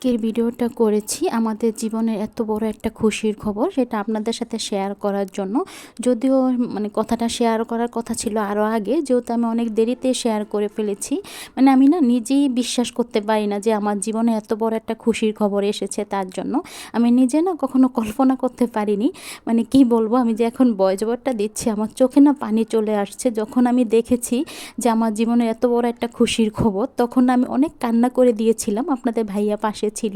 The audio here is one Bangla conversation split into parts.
আজকের ভিডিওটা করেছি আমাদের জীবনের এত বড় একটা খুশির খবর, সেটা আপনাদের সাথে শেয়ার করার জন্য। যদিও মানে কথাটা শেয়ার করার কথা ছিল আরও আগে, যেহেতু আমি অনেক দেরিতে শেয়ার করে ফেলেছি। মানে আমি না নিজেই বিশ্বাস করতে পারি না যে আমার জীবনে এত বড় একটা খুশির খবর এসেছে তার জন্য। আমি নিজে না কখনো কল্পনা করতে পারিনি। মানে কি বলব, আমি যে এখন বয়জবরটা দিচ্ছি, আমার চোখে না পানি চলে আসছে। যখন আমি দেখেছি যে আমার জীবনে এত বড় একটা খুশির খবর, তখন আমি অনেক কান্না করে দিয়েছিলাম আপনাদের ভাইয়া পাশে ছিল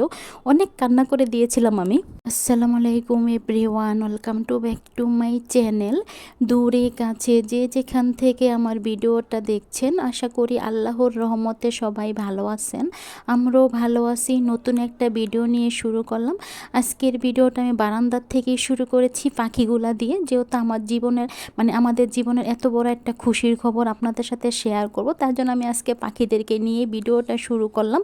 অনেক কান্না করে দিয়েছিলাম আমি। আসসালামু আলাইকুম everyone, welcome to back to my channel. দূরে, কাছে, যে যেখান থেকে আমার ভিডিওটা দেখছেন, আশা করি আল্লাহর রহমতে সবাই ভালো আছেন। আমরাও ভালো আছি, নতুন একটা ভিডিও নিয়ে শুরু করলাম। আজকের ভিডিওটা আমি বারান্দার থেকেই শুরু করেছি পাখিগুলা দিয়ে। যেহেতু আমার জীবনের মানে আমাদের জীবনের এত বড় একটা খুশির খবর আপনাদের সাথে শেয়ার করব, তার জন্য আমি আজকে পাখিদেরকে নিয়ে ভিডিওটা শুরু করলাম।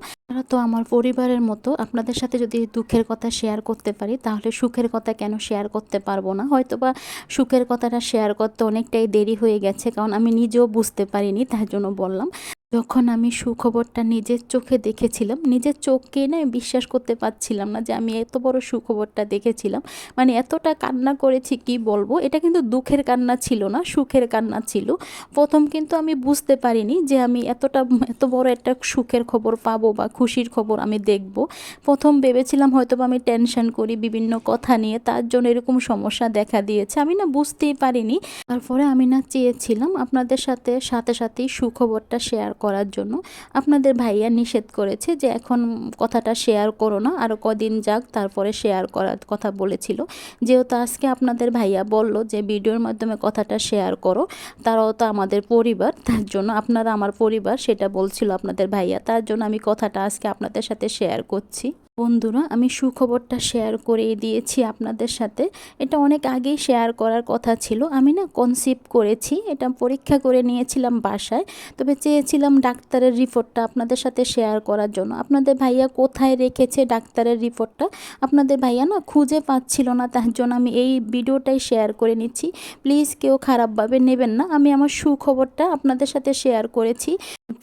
তো আমার পরিবারের মতো। আপনাদের সাথে যদি দুঃখের কথা শেয়ার করতে পারি, তাহলে সুখের কথা কেন শেয়ার করতে পারব না? হয়তো বা সুখের কথাটা শেয়ার করতে অনেকটাই দেরি হয়ে গেছে, কারণ আমি নিজেও বুঝতে পারিনি তার জন্য বললাম। যখন আমি সুখবরটা নিজের চোখে দেখেছিলাম। নিজের চোখকে না বিশ্বাস করতে পারছিলাম না যে আমি এত বড় সুখবরটা দেখেছিলাম। মানে এতটা কান্না করেছি কি বলব? এটা কিন্তু দুঃখের কান্না ছিল না, সুখের কান্না ছিল। প্রথম কিন্তু আমি বুঝতে পারিনি যে আমি এতটা, এত বড় একটা সুখের খবর পাবো বা খুশির খবর আমি দেখব। প্রথম ভেবেছিলাম হয়তো বা আমি টেনশন করি বিভিন্ন কথা নিয়ে, তার জন্য এরকম সমস্যা দেখা দিয়েছে। আমি না বুঝতেই পারিনি। তারপরে আমি না চেয়েছিলাম আপনাদের সাথে সাথে সাথেই সুখবরটা শেয়ার করার জন্য আপনাদের ভাইয়া নিষেধ করেছে যে এখন কথাটা শেয়ার করো না আরও কদিন যাক তারপরে শেয়ার করার কথা বলেছিল। যেহেতু আজকে আপনাদের ভাইয়া বলল যে ভিডিওর মাধ্যমে কথাটা শেয়ার করো, তারাও তো আমাদের পরিবার, তার জন্য আপনারা আমার পরিবার সেটা বলছিল আপনাদের ভাইয়া, তার জন্য আমি কথাটা আজকে আপনাদের সাথে শেয়ার করছি। বন্ধুরা, আমি সুখবরটা শেয়ার করে দিয়েছি আপনাদের সাথে। এটা অনেক আগেই শেয়ার করার কথা ছিল, আমি না কনসিভ করেছি, এটা পরীক্ষা করে নিয়েছিলাম বাসায়, তবে চেয়েছিলাম ডাক্তারের রিপোর্টটা আপনাদের সাথে শেয়ার করার জন্য। আপনাদের ভাইয়া কোথায় রেখেছে ডাক্তারের রিপোর্টটা আপনাদের ভাইয়া না খুঁজে পাচ্ছিল না, তার জন্য আমি এই ভিডিওটাই শেয়ার করে নিচ্ছি। প্লিজ কেউ খারাপভাবে নেবেন না, আমি আমার সুখবরটা আপনাদের সাথে শেয়ার করেছি।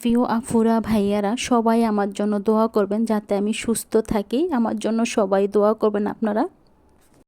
প্রিয় আফুরা ভাইয়ারা, সবাই আমার জন্য দোয়া করবেন, যাতে আমি সুস্থ থাকি। আমার জন্য সবাই দোয়া করবেন আপনারা।